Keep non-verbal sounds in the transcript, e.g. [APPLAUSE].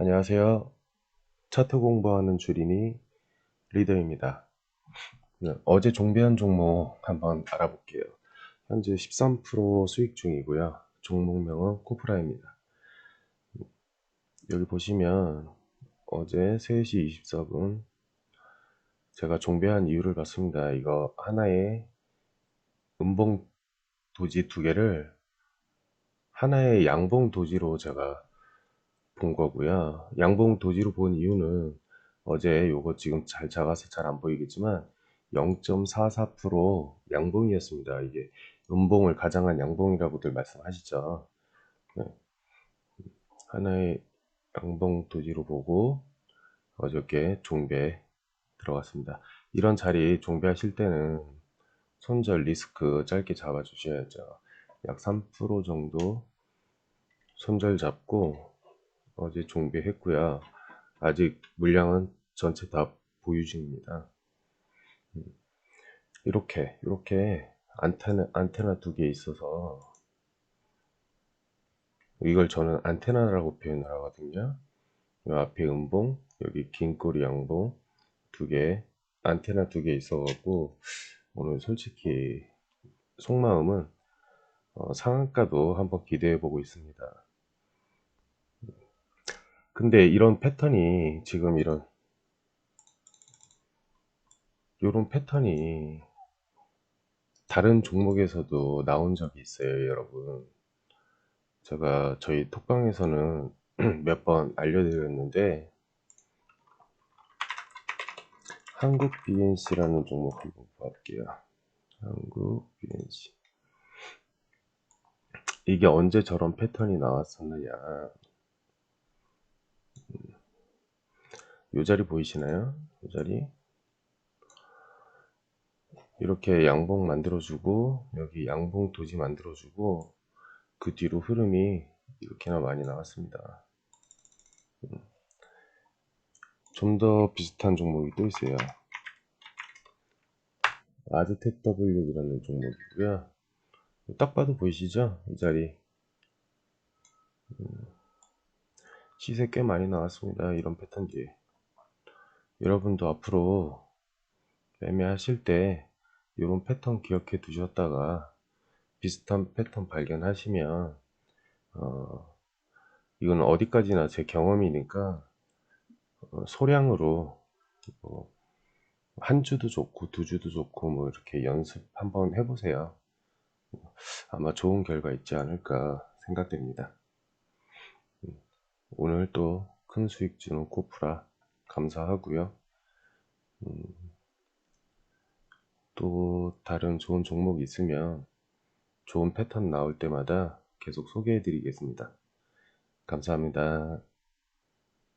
안녕하세요. 차트 공부하는 주린이 리더입니다. 네, 어제 종배한 종목 한번 알아볼게요. 현재 13% 수익 중이고요. 종목명은 코프라입니다. 여기 보시면 어제 3시 24분 제가 종배한 이유를 봤습니다. 이거 하나의 음봉 도지 두 개를 하나의 양봉 도지로 제가 본 거고요. 양봉 도지로 본 이유는 어제 요거 지금 잘 작아서 잘 안 보이겠지만 0.44% 양봉이었습니다. 이게 음봉을 가장한 양봉이라고들 말씀하시죠. 네. 하나의 양봉 도지로 보고 어저께 종배 들어갔습니다. 이런 자리 종배하실 때는 손절 리스크 짧게 잡아 주셔야죠. 약 3% 정도 손절 잡고 어제 종배했고요. 아직 물량은 전체 다 보유 중입니다. 음, 이렇게 이렇게 안테나 안테나 두 개 있어서 이걸 저는 안테나라고 표현을 하거든요. 이 앞에 음봉, 여기 긴 꼬리 양봉 두 개, 안테나 두 개 있어갖고 오늘 솔직히 속마음은 어, 상한가도 한번 기대해 보고 있습니다. 근데 이런 패턴이 지금 이런 이런 패턴이 다른 종목에서도 나온 적이 있어요, 여러분. 제가 저희 톡방에서는 [CLEARS THROAT] 몇 번 알려드렸는데 한국 BNC라는 종목 한번 볼게요. 한국 BNC 이게 언제 저런 패턴이 나왔었느냐 이 자리 보이시나요? 이 자리 이렇게 양봉 만들어주고 여기 양봉 도지 만들어주고 그 뒤로 흐름이 이렇게나 많이 나왔습니다. 좀 더 비슷한 종목이 또 있어요. 아즈텍 W라는 종목이고요. 딱 봐도 보이시죠? 이 자리 시세 꽤 많이 나왔습니다. 이런 패턴 뒤에 여러분도 앞으로 매매하실 때 이런 패턴 기억해 두셨다가 비슷한 패턴 발견하시면 어, 이건 어디까지나 제 경험이니까 어, 소량으로 뭐, 한 주도 좋고 두 주도 좋고 뭐 이렇게 연습 한번 해보세요. 아마 좋은 결과 있지 않을까 생각됩니다. 음, 오늘 또 큰 수익 주는 코프라 감사하고요. 음, 또 다른 좋은 종목 있으면 좋은 패턴 나올 때마다 계속 소개해 드리겠습니다. 감사합니다.